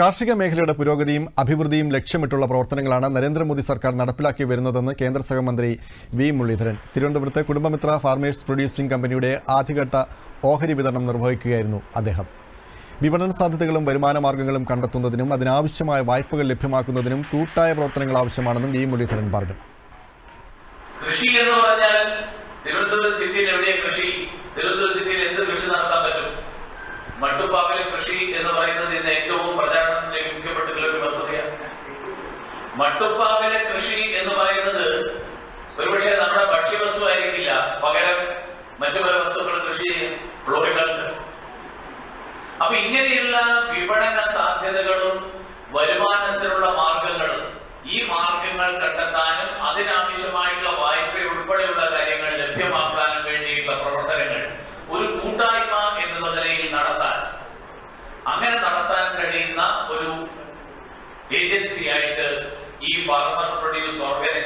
കാർഷിക മേഖലയുടെ പുരോഗതിയും അഭിവൃദ്ധിയും ലക്ഷ്യമിട്ടുള്ള പ്രവർത്തനങ്ങളാണ് നരേന്ദ്രമോദി സർക്കാർ നടപ്പിലാക്കി വരുന്നതെന്ന് കേന്ദ്ര സഹമന്ത്രി വി മുരളീധരൻ. തിരുവനന്തപുരത്ത് കുടുംബമിത്ര ഫാർമേഴ്സ് പ്രൊഡ്യൂസിംഗ് കമ്പനിയുടെ ആദ്യഘട്ട ഓഹരി വിതരണം നിർവഹിക്കുകയായിരുന്നു അദ്ദേഹം. വിപണന സാധ്യതകളും വരുമാന മാർഗങ്ങളും കണ്ടെത്തുന്നതിനും അതിനാവശ്യമായ വായ്പകൾ ലഭ്യമാക്കുന്നതിനും കൂട്ടായ പ്രവർത്തനങ്ങൾ ആവശ്യമാണെന്നും വി മുരളീധരൻ പറഞ്ഞു. കൃഷി എന്ന് പറഞ്ഞാൽ തിരുവനന്തപുരം സിറ്റിയിൽ എവിടെയാണ് കൃഷി? തിരുവനന്തപുരം സിറ്റിയിൽ എന്ത് കൃഷി നടത്താൻ പറ്റും മട്ടുപ്പാവിലെ കൃഷി എന്ന് പറയുന്നത് ഇന്ന് ഏറ്റവും പ്രചാരണം ലഭിക്കപ്പെട്ടിട്ടുള്ള ഒരു വസ്തുതയാണ് മട്ടുപ്പാവിലെ കൃഷി എന്ന് പറയുന്നത് ഒരുപക്ഷെ നമ്മുടെ ഭക്ഷ്യവസ്തു ആയിരിക്കില്ല. പകരം മറ്റു പല വസ്തുക്കൾ കൃഷി ചെയ്യും. ഫ്ലോറിക്കൾച്ചർ. അപ്പൊ ഇങ്ങനെയുള്ള വിപണന സാധ്യതകളും വരുമാനത്തിനുള്ള മാർഗങ്ങളും ഈ മാർഗങ്ങൾ കണ്ടെത്താനും അതിനാവശ്യമായിട്ടുള്ള വായ്പ ഉൾപ്പെടെയുള്ള കാര്യങ്ങൾ ലഭ്യമാക്കാനും വേണ്ടിയിട്ടുള്ള പ്രവർത്തനങ്ങൾ ഒരു കൂട്ടായ്മ എന്നുള്ള നിലയിൽ നടത്താൻ അങ്ങനെ നടത്താൻ കഴിയുന്ന ഒരു ഏജൻസിയായിട്ട് ഈ ഫാർമർ പ്രൊഡ്യൂസ് ഓർഗനൈസേഷൻ